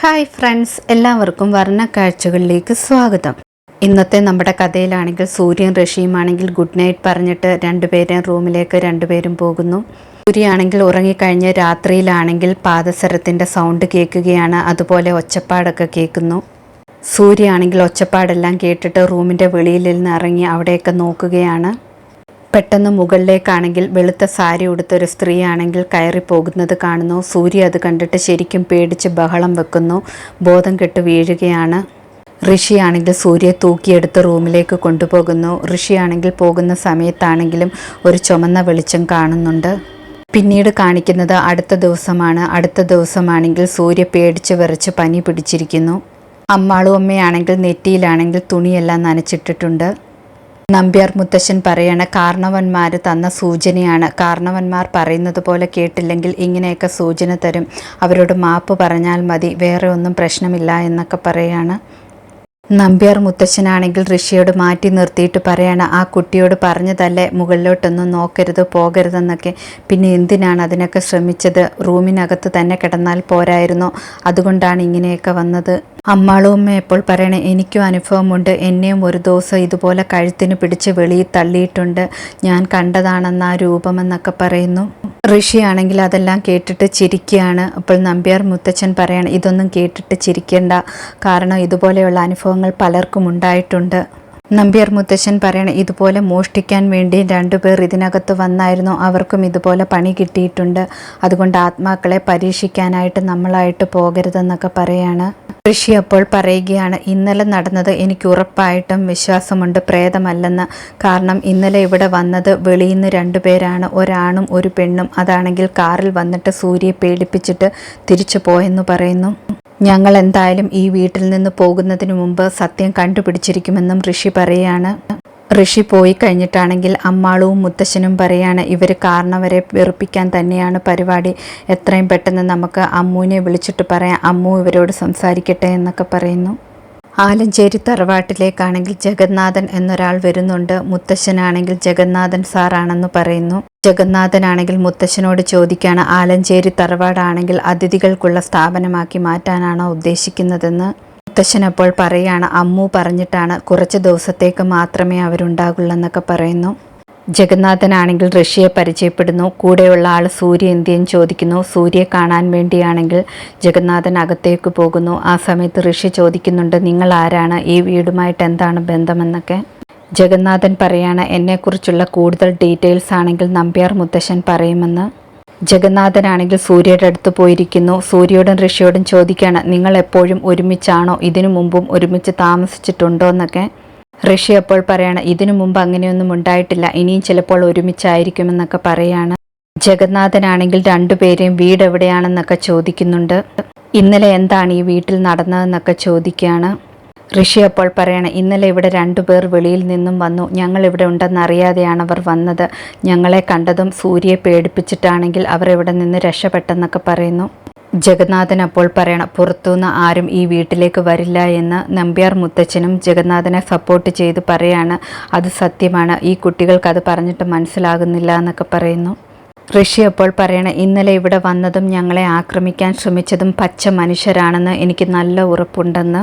Hi friends എല്ലാവർക്കും വർണക്കാഴ്ചകളിലേക്ക് സ്വാഗതം. ഇന്നത്തെ നമ്മുടെ കഥയിലാണെങ്കിൽ സൂര്യൻ ഋഷിയുമാണെങ്കിൽ ഗുഡ് നൈറ്റ് പറഞ്ഞിട്ട് രണ്ടുപേരും റൂമിലേക്ക് രണ്ടുപേരും പോകുന്നു. സൂര്യയാണെങ്കിൽ ഉറങ്ങിക്കഴിഞ്ഞ് രാത്രിയിലാണെങ്കിൽ പാദസരത്തിന്റെ സൗണ്ട് കേൾക്കുകയാണ് അതുപോലെ ഒച്ചപ്പാടൊക്കെ കേൾക്കുന്നു. സൂര്യയാണെങ്കിൽ ഒച്ചപ്പാടെല്ലാം കേട്ടിട്ട് റൂമിന്റെ വെളിയിൽ നിന്ന് ഇറങ്ങി അവിടെയൊക്കെ നോക്കുകയാണ്. പെട്ടെന്ന് മുകളിലേക്കാണെങ്കിൽ വെളുത്ത സാരി ഉടുത്ത ഒരു സ്ത്രീയാണെങ്കിൽ കയറി പോകുന്നത് കാണുന്നു. സൂര്യ അത് കണ്ടിട്ട് ശരിക്കും പേടിച്ച് ബഹളം വെക്കുന്നു. ബോധം കെട്ട് വീഴുകയാണ്. ഋഷിയാണെങ്കിൽ സൂര്യയെ തൂക്കിയെടുത്ത് റൂമിലേക്ക് കൊണ്ടുപോകുന്നു. ഋഷിയാണെങ്കിൽ പോകുന്ന സമയത്താണെങ്കിലും ഒരു ചുമന്ന വെളിച്ചം കാണുന്നുണ്ട്. പിന്നീട് കാണിക്കുന്നത് അടുത്ത ദിവസമാണ്. അടുത്ത ദിവസമാണെങ്കിൽ സൂര്യ പേടിച്ച് വിറച്ച് പനി പിടിച്ചിരിക്കുന്നു. അമ്മാളും അമ്മയാണെങ്കിൽ നെറ്റിയിലാണെങ്കിൽ തുണിയെല്ലാം നനച്ചിട്ടിട്ടുണ്ട്. നമ്പ്യാർ മുത്തശ്ശൻ പറയണ കാരണവന്മാർ തന്ന സൂചനയാണ്. കാരണവന്മാർ പറയുന്നത് പോലെ കേട്ടില്ലെങ്കിൽ ഇങ്ങനെയൊക്കെ സൂചന തരും. അവരോട് മാപ്പ് പറഞ്ഞാൽ മതി. വേറെ ഒന്നും പ്രശ്നമില്ല എന്നൊക്കെ പറയാണ്. നമ്പ്യാർ മുത്തശ്ശനാണെങ്കിൽ ഋഷിയോട് മാറ്റി നിർത്തിയിട്ട് പറയണ ആ കുട്ടിയോട് പറഞ്ഞതല്ലേ മുകളിലോട്ടൊന്നും നോക്കരുത് പോകരുതെന്നൊക്കെ. പിന്നെ എന്തിനാണ് അതിനൊക്കെ ശ്രമിച്ചത്? റൂമിനകത്ത് തന്നെ കിടന്നാൽ പോരായിരുന്നോ? അതുകൊണ്ടാണ് ഇങ്ങനെയൊക്കെ വന്നത്. അമ്മാളും അമ്മ എപ്പോൾ പറയണേ എനിക്കും അനുഭവമുണ്ട്. എന്നെയും ഒരു ദിവസം ഇതുപോലെ കഴുത്തിന് പിടിച്ച് വെളിയിൽ തള്ളിയിട്ടുണ്ട്. ഞാൻ കണ്ടതാണെന്ന് ആ രൂപമെന്നൊക്കെ പറയുന്നു. ഋഷിയാണെങ്കിൽ അതെല്ലാം കേട്ടിട്ട് ചിരിക്കുകയാണ്. അപ്പോൾ നമ്പ്യാർ മുത്തച്ഛൻ പറയാണ് ഇതൊന്നും കേട്ടിട്ട് ചിരിക്കേണ്ട. കാരണം ഇതുപോലെയുള്ള അനുഭവങ്ങൾ പലർക്കും ഉണ്ടായിട്ടുണ്ട്. നമ്പ്യാർ മുത്തശ്ശൻ പറയണ ഇതുപോലെ മോഷ്ടിക്കാൻ വേണ്ടി രണ്ടുപേർ ഇതിനകത്ത് വന്നായിരുന്നു. അവർക്കും ഇതുപോലെ പണി കിട്ടിയിട്ടുണ്ട്. അതുകൊണ്ട് ആത്മാക്കളെ പരീക്ഷിക്കാനായിട്ട് നമ്മളായിട്ട് പോകരുതെന്നൊക്കെ പറയാണ്. ഋഷി അപ്പോൾ പറയുകയാണ് ഇന്നലെ നടന്നത് എനിക്ക് ഉറപ്പായിട്ടും വിശ്വാസമുണ്ട്. പ്രേതമല്ലെന്ന്. കാരണം ഇന്നലെ ഇവിടെ വന്നത് വെളിയിൽ നിന്ന് രണ്ടുപേരാണ് ഒരാണും ഒരു പെണ്ണും. അതാണെങ്കിൽ കാറിൽ വന്നിട്ട് സൂര്യയെ പേടിപ്പിച്ചിട്ട് തിരിച്ചു പോയെന്ന് പറയുന്നു. ഞങ്ങൾ എന്തായാലും ഈ വീട്ടിൽ നിന്ന് പോകുന്നതിന് മുമ്പ് സത്യം കണ്ടുപിടിച്ചിരിക്കുമെന്നും ഋഷി പറയാണ്. ഋഷി പോയി കഴിഞ്ഞിട്ടാണെങ്കിൽ അമ്മാളും മുത്തശ്ശനും പറയാണ് ഇവർ കാരണവരെ വെറുപ്പിക്കാൻ തന്നെയാണ് പരിപാടി. എത്രയും പെട്ടെന്ന് നമുക്ക് അമ്മുവിനെ വിളിച്ചിട്ട് പറയാം. അമ്മു ഇവരോട് സംസാരിക്കട്ടെ എന്നൊക്കെ പറയുന്നു. ആലഞ്ചേരി തറവാട്ടിലേക്കാണെങ്കിൽ ജഗന്നാഥൻ എന്നൊരാൾ വരുന്നുണ്ട്. മുത്തശ്ശനാണെങ്കിൽ ജഗന്നാഥൻ സാറാണെന്ന് പറയുന്നു. ജഗന്നാഥനാണെങ്കിൽ മുത്തശ്ശനോട് ചോദിക്കാണ് ആലഞ്ചേരി തറവാടാണെങ്കിൽ അതിഥികൾക്കുള്ള സ്ഥാപനമാക്കി മാറ്റാനാണോ ഉദ്ദേശിക്കുന്നതെന്ന്? മുത്തശ്ശൻ അപ്പോൾ പറയാണ് അമ്മു പറഞ്ഞിട്ടാണ് കുറച്ച് ദിവസത്തേക്ക് മാത്രമേ അവരുണ്ടാകുള്ളൂ പറയുന്നു. ജഗന്നാഥനാണെങ്കിൽ ഋഷിയെ പരിചയപ്പെടുന്നു കൂടെയുള്ള ആൾ സൂര്യ എന്തിയെന്ന് ചോദിക്കുന്നു. സൂര്യയെ കാണാൻ വേണ്ടിയാണെങ്കിൽ ജഗന്നാഥൻ അകത്തേക്ക് പോകുന്നു. ആ സമയത്ത് ഋഷി ചോദിക്കുന്നുണ്ട് നിങ്ങൾ ആരാണ്? ഈ വീടുമായിട്ട് എന്താണ് ബന്ധമെന്നൊക്കെ? ജഗന്നാഥൻ പറയാണ് എന്നെക്കുറിച്ചുള്ള കൂടുതൽ ഡീറ്റെയിൽസ് ആണെങ്കിൽ നമ്പ്യാർ മുത്തശ്ശൻ പറയുമെന്ന്. ജഗന്നാഥനാണെങ്കിൽ സൂര്യയുടെ അടുത്ത് പോയിരിക്കുന്നു. സൂര്യയോടും ഋഷിയോടും ചോദിക്കുകയാണ് നിങ്ങൾ എപ്പോഴും ഒരുമിച്ചാണോ? ഇതിനു മുമ്പും ഒരുമിച്ച് താമസിച്ചിട്ടുണ്ടോ എന്നൊക്കെ ഋഷി അപ്പോൾ പറയാണ് ഇതിനു മുമ്പ് അങ്ങനെയൊന്നും ഉണ്ടായിട്ടില്ല. ഇനിയും ചിലപ്പോൾ ഒരുമിച്ചായിരിക്കുമെന്നൊക്കെ പറയാണ്. ജഗന്നാഥനാണെങ്കിൽ രണ്ടുപേരെയും വീട് എവിടെയാണെന്നൊക്കെ ചോദിക്കുന്നുണ്ട്. ഇന്നലെ എന്താണ് ഈ വീട്ടിൽ നടന്നതെന്നൊക്കെ ചോദിക്കുകയാണ് ഋഷി അപ്പോൾ പറയണം ഇന്നലെ ഇവിടെ രണ്ടുപേർ വെളിയിൽ നിന്നും വന്നു. ഞങ്ങൾ ഇവിടെ ഉണ്ടെന്ന് അറിയാതെയാണ് അവർ വന്നത്. ഞങ്ങളെ കണ്ടതും സൂര്യയെ പേടിപ്പിച്ചിട്ടാണെങ്കിൽ അവർ ഇവിടെ നിന്ന് രക്ഷപ്പെട്ടെന്നൊക്കെ പറയുന്നു. ജഗന്നാഥൻ അപ്പോൾ പറയണം പുറത്തുനിന്ന് ആരും ഈ വീട്ടിലേക്ക് വരില്ല എന്ന് നമ്പ്യാർ മുത്തച്ഛനും ജഗന്നാഥനെ സപ്പോർട്ട് ചെയ്ത് പറയാണ്. അത് സത്യമാണ്. ഈ കുട്ടികൾക്ക് അത് പറഞ്ഞിട്ട് മനസ്സിലാകുന്നില്ല എന്നൊക്കെ പറയുന്നു. ഋഷി അപ്പോൾ പറയണ ഇന്നലെ ഇവിടെ വന്നതും ഞങ്ങളെ ആക്രമിക്കാൻ ശ്രമിച്ചതും പച്ച മനുഷ്യരാണെന്ന് എനിക്ക് നല്ല ഉറപ്പുണ്ടെന്ന്.